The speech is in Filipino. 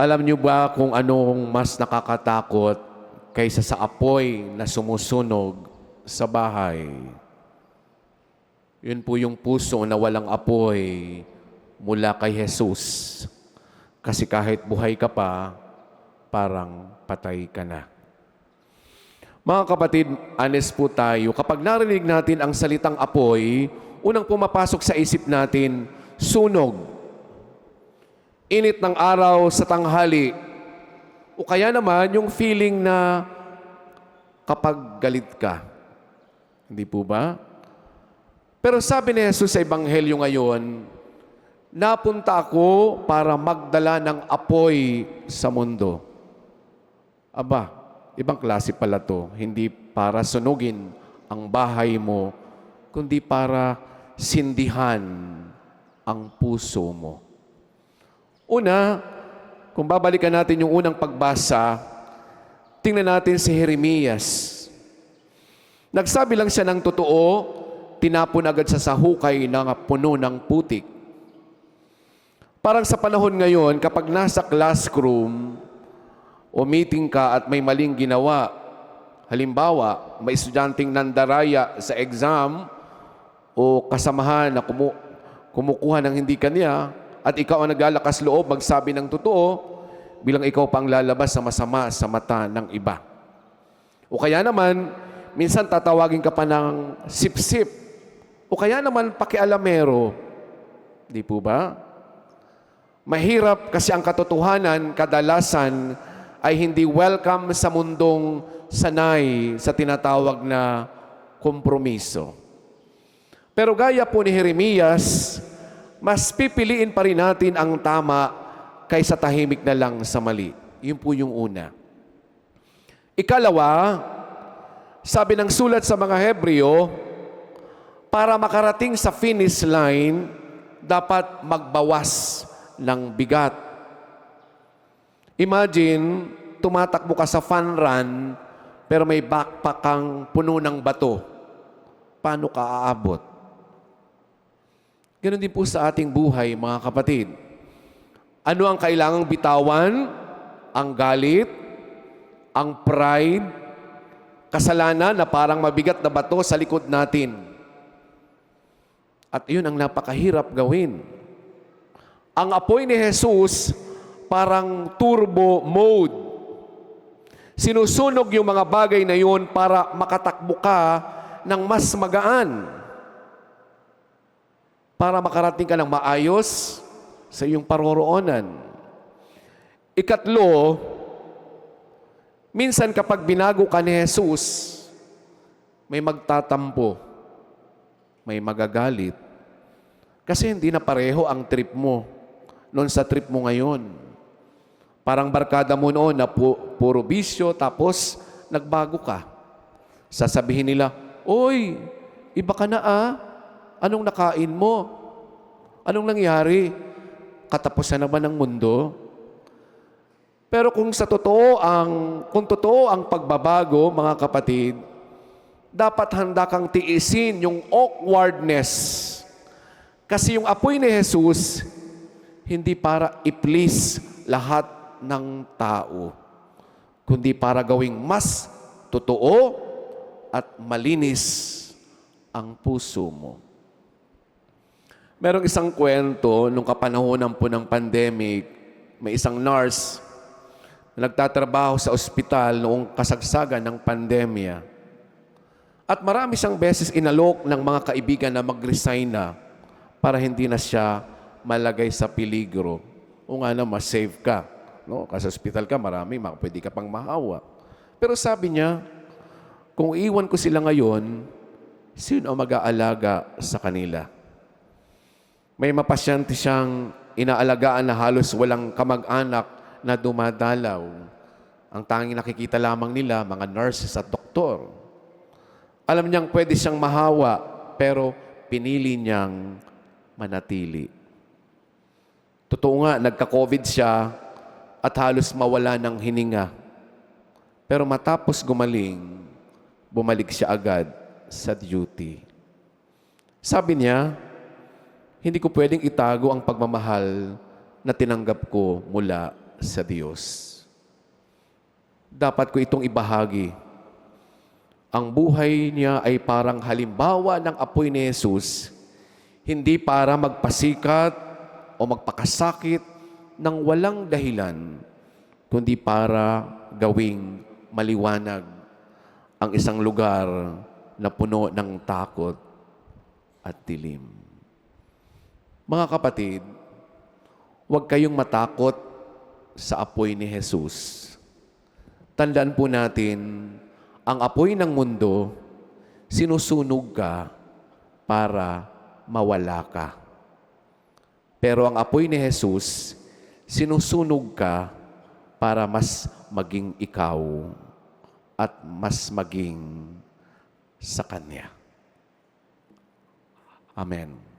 Alam niyo ba kung anong mas nakakatakot kaysa sa apoy na sumusunog sa bahay? Yun po yung puso na walang apoy mula kay Jesus. Kasi kahit buhay ka pa, parang patay ka na. Mga kapatid, honest po tayo. Kapag narinig natin ang salitang apoy, unang pumapasok sa isip natin, sunog. Init ng araw sa tanghali. O kaya naman yung feeling na kapag galit ka. Hindi po ba? Pero sabi ni Jesus sa Ebanghelyo ngayon, napunta ako para magdala ng apoy sa mundo. Aba, ibang klase pala to. Hindi para sunugin ang bahay mo, kundi para sindihan ang puso mo. Una, kung babalikan natin yung unang pagbasa, tingnan natin si Jeremias. Nagsabi lang siya ng totoo, tinapon agad sa sahukay ng puno ng putik. Parang sa panahon ngayon, kapag nasa classroom o meeting ka at may maling ginawa, halimbawa, may estudyanteng nandaraya sa exam o kasamahan na kumu- kumukuha ng hindi kanya at ikaw ang naglalakas loob magsabi ng totoo bilang ikaw pang lalabas sa masama sa mata ng iba. O kaya naman, minsan tatawagin ka pa ng sip-sip. O kaya naman pakialamero. Di po ba? Mahirap kasi ang katotohanan kadalasan ay hindi welcome sa mundong sanay sa tinatawag na kompromiso. Pero gaya po ni Jeremias, mas pipiliin pa rin natin ang tama kaysa tahimik na lang sa mali. Yun po yung una. Ikalawa, sabi ng sulat sa mga Hebreo, para makarating sa finish line, dapat magbawas ng bigat. Imagine, tumatakbo ka sa fun run, pero may backpack kang puno ng bato. Paano ka aabot? Ganon din po sa ating buhay, mga kapatid. Ano ang kailangang bitawan? Ang galit, ang pride, kasalanan na parang mabigat na bato sa likod natin. At yun ang napakahirap gawin. Ang apoy ni Jesus, parang turbo mode. Sinusunog yung mga bagay na yun para makatakbo ka ng mas magaan. Para makarating ka ng maayos sa iyong paroroonan. Ikatlo, minsan kapag binago ka ni Jesus, may magtatampo, may magagalit. Kasi hindi na pareho ang trip mo noon sa trip mo ngayon. Parang barkada mo noon na pu- puro bisyo, tapos nagbago ka. Sasabihin nila, Oy, iba ka na ah. Anong nakain mo? Anong nangyari? Katapusan na ba ng mundo? Pero kung sa totoo ang kung totoo ang pagbabago, mga kapatid, dapat handa kang tiisin yung awkwardness. Kasi yung apoy ni Jesus, hindi para i-please lahat ng tao, kundi para gawing mas totoo at malinis ang puso mo. Merong isang kwento nung kapanahonan po ng pandemic, may isang nurse na nagtatrabaho sa ospital noong kasagsagan ng pandemya. At marami siyang beses inalok ng mga kaibigan na mag-resign na para hindi na siya malagay sa peligro. O nga na, mas safe ka. No? Kasi ospital ka, marami, ma- pwede ka pang mahawa. Pero sabi niya, kung iwan ko sila ngayon, sino ang mag-aalaga sa kanila? May mapasyente siyang inaalagaan na halos walang kamag-anak na dumadalaw. Ang tanging nakikita lamang nila, mga nurses at doktor. Alam niyang pwede siyang mahawa, pero pinili niyang manatili. Totoo nga, nagka-COVID siya at halos mawala ng hininga. Pero matapos gumaling, bumalik siya agad sa duty. Sabi niya, hindi ko pwedeng itago ang pagmamahal na tinanggap ko mula sa Diyos. Dapat ko itong ibahagi. Ang buhay niya ay parang halimbawa ng apoy ni Jesus, hindi para magpasikat o magpakasakit ng walang dahilan, kundi para gawing maliwanag ang isang lugar na puno ng takot at dilim. Mga kapatid, huwag kayong matakot sa apoy ni Jesus. Tandaan po natin, ang apoy ng mundo, sinusunog ka para mawala ka. Pero ang apoy ni Jesus, sinusunog ka para mas maging ikaw at mas maging sa Kanya. Amen.